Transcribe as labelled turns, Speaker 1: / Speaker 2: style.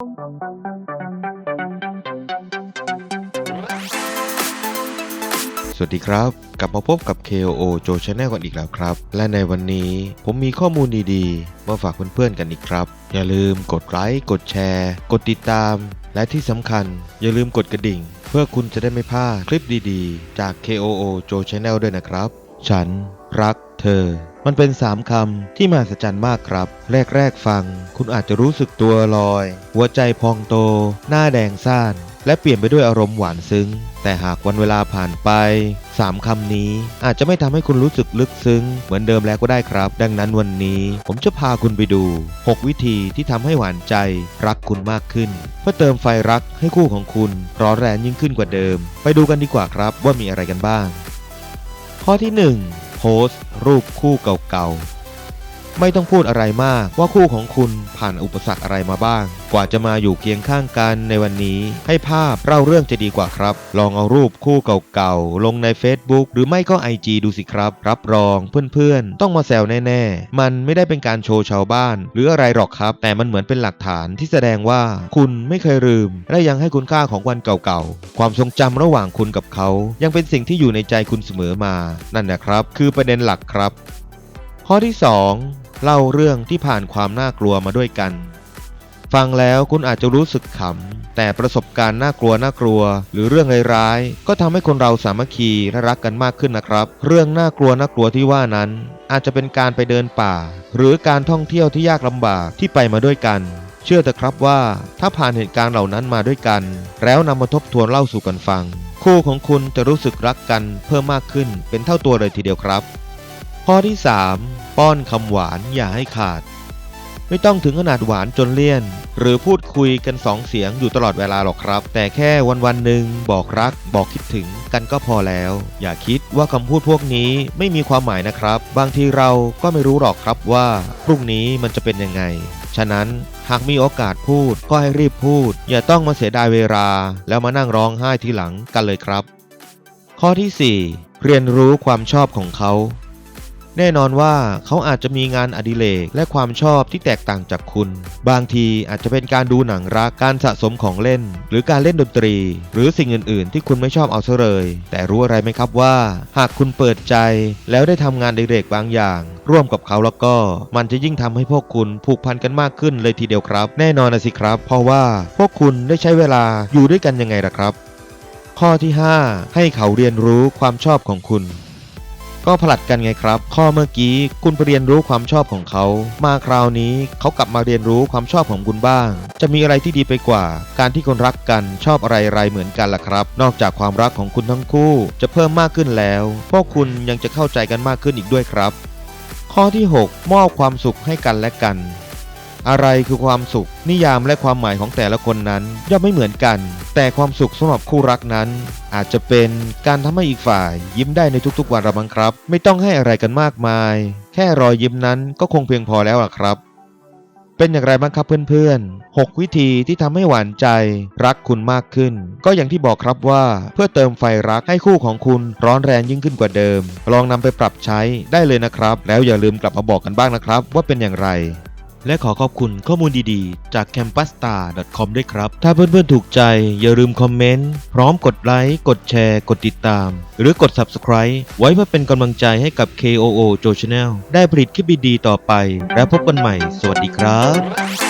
Speaker 1: สวัสดีครับ กลับมาพบกับ KOO Joe Channel กันอีกแล้วครับ และในวันนี้ผมมีข้อมูลดีๆ มาฝากเพื่อนๆกันอีกครับ อย่าลืมกดไลค์กดแชร์ กดติดตาม และที่สำคัญ อย่าลืมกดกระดิ่ง เพื่อคุณจะได้ไม่พลาดคลิปดีๆ จาก KOO Joe Channel ด้วยนะครับ ฉันรักเธอ มันเป็นสามคำที่มหัศจรรย์มากครับ แรก ๆ ฟัง คุณอาจจะรู้สึกตัวลอย หัวใจพองโต หน้าแดงซ่าน และเปลี่ยนไปด้วยอารมณ์หวานซึ้ง แต่หากวันเวลาผ่านไปสามคำนี้อาจจะไม่ทำให้คุณรู้สึกลึกซึ้ง เหมือนเดิมแล้วก็ได้ครับ ดังนั้นวันนี้ผมจะพาคุณไปดู 6 วิธีที่ทำให้หวานใจรักคุณมากขึ้น เพื่อเติมไฟรักให้คู่ของคุณร้อนแรงยิ่งขึ้นกว่าเดิม ไปดูกันดีกว่าครับว่ามีอะไรกันบ้าง ข้อที่ 1 โพสต์รูปคู่เก่าๆ ไม่ต้องพูดอะไรมากว่าคู่ของคุณผ่านอุปสรรคอะไรมาบ้าง กว่าจะมาอยู่เคียงข้างกันในวันนี้ ให้ภาพเล่าเรื่องจะดีกว่าครับ ลองเอารูปคู่เก่าๆ ลงใน Facebook หรือไม่ก็ IG ดูสิครับ รับรองเพื่อนๆ ต้องมาแซวแน่ๆ มันไม่ได้เป็นการโชว์ชาวบ้าน หรืออะไรหรอกครับ แต่มันเหมือนเป็นหลักฐานที่แสดงว่าคุณไม่เคยลืม และยังให้คุณค่าของวันเก่าๆ ความทรงจำระหว่างคุณกับเขา ยังเป็นสิ่งที่อยู่ในใจคุณเสมอมา นั่นนะครับ คือประเด็นหลักครับ ข้อที่ 2 เล่าเรื่องที่ผ่านความน่ากลัวมาด้วยกัน ฟังแล้วคุณอาจจะรู้สึกขำ แต่ประสบการณ์น่ากลัวน่ากลัว หรือเรื่องร้ายๆก็ทำให้คนเราสามัคคีและรักกันมากขึ้นนะครับ เรื่องน่ากลัวน่ากลัวที่ว่านั้น อาจจะเป็นการไปเดินป่า หรือการท่องเที่ยวที่ยากลำบากที่ไปมาด้วยกันเชื่อเถอะครับว่าถ้าผ่านเหตุการณ์เหล่านั้นมาด้วยกัน แล้วนำมาทบทวนเล่าสู่กันฟัง คู่ของคุณจะรู้สึกรักกันเพิ่มมากขึ้นเป็นเท่าตัวเลยทีเดียวครับ ข้อที่ 3 ป้อนคำหวานอย่าให้ขาด ไม่ต้องถึงขนาดหวานจนเลี่ยน หรือพูดคุยกันสองเสียงอยู่ตลอดเวลาหรอกครับ แต่แค่วันวันหนึ่งบอกรัก บอกคิดถึงกันก็พอแล้ว อย่าคิดว่าคำพูดพวกนี้ไม่มีความหมายนะครับ บางทีเราก็ไม่รู้หรอกครับว่าพรุ่งนี้มันจะเป็นยังไงฉะนั้นหากมีโอกาสพูดก็ให้รีบพูด อย่าต้องมาเสียดายเวลา แล้วมานั่งร้องไห้ทีหลังกันเลยครับ ข้อที่ 4 เรียนรู้ความชอบของเขา แน่นอนว่าเขาอาจจะมีงานอดิเรกและความชอบที่แตกต่างจากคุณ บางทีอาจจะเป็นการดูหนังรักการสะสมของเล่น หรือการเล่นดนตรี หรือสิ่งอื่น ๆ ที่คุณไม่ชอบเอาซะเลย แต่รู้อะไรไหมครับว่า หากคุณเปิดใจ แล้วได้ทำงานอดิเรกบางอย่าง ร่วมกับเขาแล้วก็ มันจะยิ่งทำให้พวกคุณผูกพันกันมากขึ้นเลยทีเดียวครับ แน่นอนนะสิครับ เพราะว่าพวกคุณได้ใช้เวลาอยู่ด้วยกันยังไงล่ะครับ ข้อที่ 5 ให้เขาเรียนรู้ความชอบของคุณ ก็ผลัดกันไงครับ ข้อเมื่อกี้คุณไปเรียนรู้ความชอบของเขา มาคราวนี้เขากลับมาเรียนรู้ความชอบของคุณบ้าง จะมีอะไรที่ดีไปกว่า การที่คนรักกันชอบอะไรๆเหมือนกันล่ะครับ นอกจากความรักของคุณทั้งคู่จะเพิ่มมากขึ้นแล้ว พวกคุณยังจะเข้าใจกันมากขึ้นอีกด้วยครับ ข้อที่ 6 มอบความสุขให้กันและกัน อะไรคือความสุข นิยามและความหมายของแต่ละคนนั้น ย่อมไม่เหมือนกัน แต่ความสุขสำหรับคู่รักนั้น อาจจะเป็นการทำให้อีกฝ่าย ยิ้มได้ในทุกๆวันละมั้งครับ ไม่ต้องให้อะไรกันมากมาย แค่รอยยิ้มนั้นก็คงเพียงพอแล้วล่ะครับเป็นอย่างไรบ้างครับเพื่อนๆ 6 วิธีที่ทำให้หวานใจ รักคุณมากขึ้น ก็อย่างที่บอกครับว่าเพื่อเติมไฟรักให้คู่ของคุณร้อนแรงยิ่งขึ้นกว่าเดิม ลองนำไปปรับใช้ได้เลยนะครับ แล้วอย่าลืมกลับมาบอกกันบ้างนะครับ ว่าเป็นอย่างไร และขอขอบคุณข้อมูลดีๆ จาก campustar.com ด้วยครับ ถ้าเพื่อนๆถูกใจอย่าลืมคอมเมนต์ พร้อมกดไลค์ กดแชร์ กดติดตาม หรือกด subscribe ไว้เพื่อเป็นกำลังใจให้กับ KOO Joe Channel ได้ผลิตคลิปดีๆต่อไป และพบกันใหม่ สวัสดีครับ